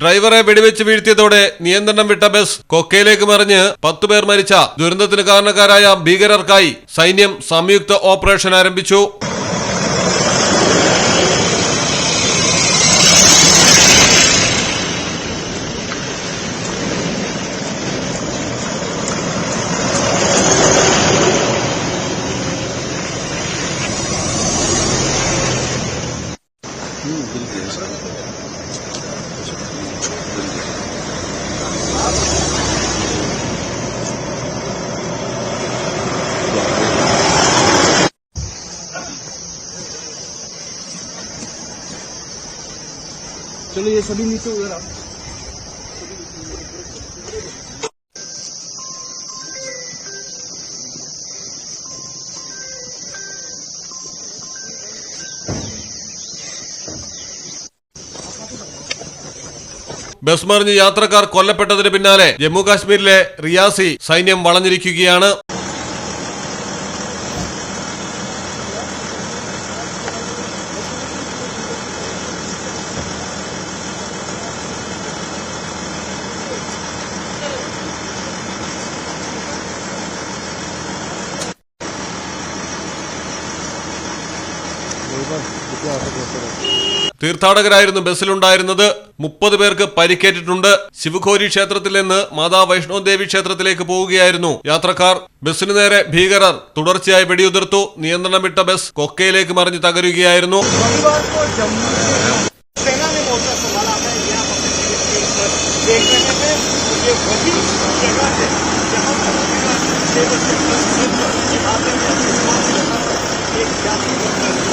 ഡ്രൈവറെ വെടിവെച്ച് വീഴ്ത്തിയതോടെ നിയന്ത്രണം വിട്ട ബസ് കൊക്കയിലേക്ക് മറിഞ്ഞ് പത്തുപേർ മരിച്ച ദുരന്തത്തിന് കാരണക്കാരായ ഭീകരർക്കായി സൈന്യം സംയുക്ത ഓപ്പറേഷൻ ആരംഭിച്ചു. चलो ये सभी नीचे उधर आओ bus മറിഞ്ഞ് യാത്രക്കാർ കൊല്ലപ്പെട്ടതിന് പിന്നാലെ ജമ്മു കാശ്മീരിലെ റിയാസി സൈന്യം വളഞ്ഞിരിക്കുകയാണ്. തീർത്ഥാടകരായിരുന്നു ബസ്സിലുണ്ടായിരുന്നത്. മുപ്പത് പേർക്ക് പരിക്കേറ്റിട്ടുണ്ട് ശിവഖോരി ക്ഷേത്രത്തിൽ നിന്ന് മാതാ വൈഷ്ണോ ദേവി ക്ഷേത്രത്തിലേക്ക് പോവുകയായിരുന്നു യാത്രക്കാർ ബസ്സിനു നേരെ ഭീകരർ തുടർച്ചയായി വെടിയുതിർത്തു നിയന്ത്രണം വിട്ട ബസ് കൊക്കയിലേക്ക് മറിഞ്ഞ് തകരുകയായിരുന്നു रविवार को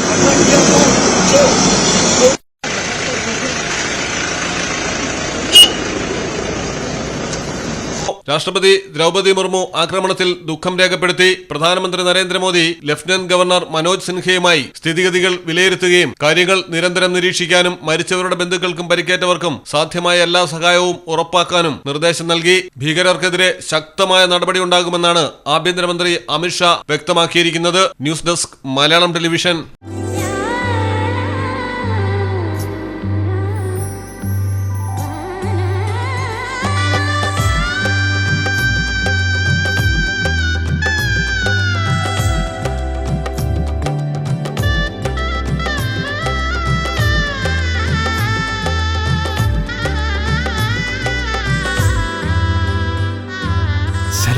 രാഷ്ട്രപതി ദ്രൗപദി മുർമു ആക്രമണത്തിൽ ദുഃഖം രേഖപ്പെടുത്തി പ്രധാനമന്ത്രി നരേന്ദ്രമോദി ലഫ്റ്റനന്റ് ഗവർണർ മനോജ് സിൻഹയുമായി സ്ഥിതിഗതികൾ വിലയിരുത്തുകയും കാര്യങ്ങൾ നിരന്തരം നിരീക്ഷിക്കാനും മരിച്ചവരുടെ ബന്ധുക്കൾക്കും പരിക്കേറ്റവർക്കും സാധ്യമായ എല്ലാ സഹായവും ഉറപ്പാക്കാനും നിർദ്ദേശം നൽകി. ഭീകരർക്കെതിരെ ശക്തമായ നടപടി ഉണ്ടാകുമെന്നാണ് ആഭ്യന്തരമന്ത്രി അമിത്ഷാ വ്യക്തമാക്കിയിരിക്കുന്നത്. News desk Malayalam television.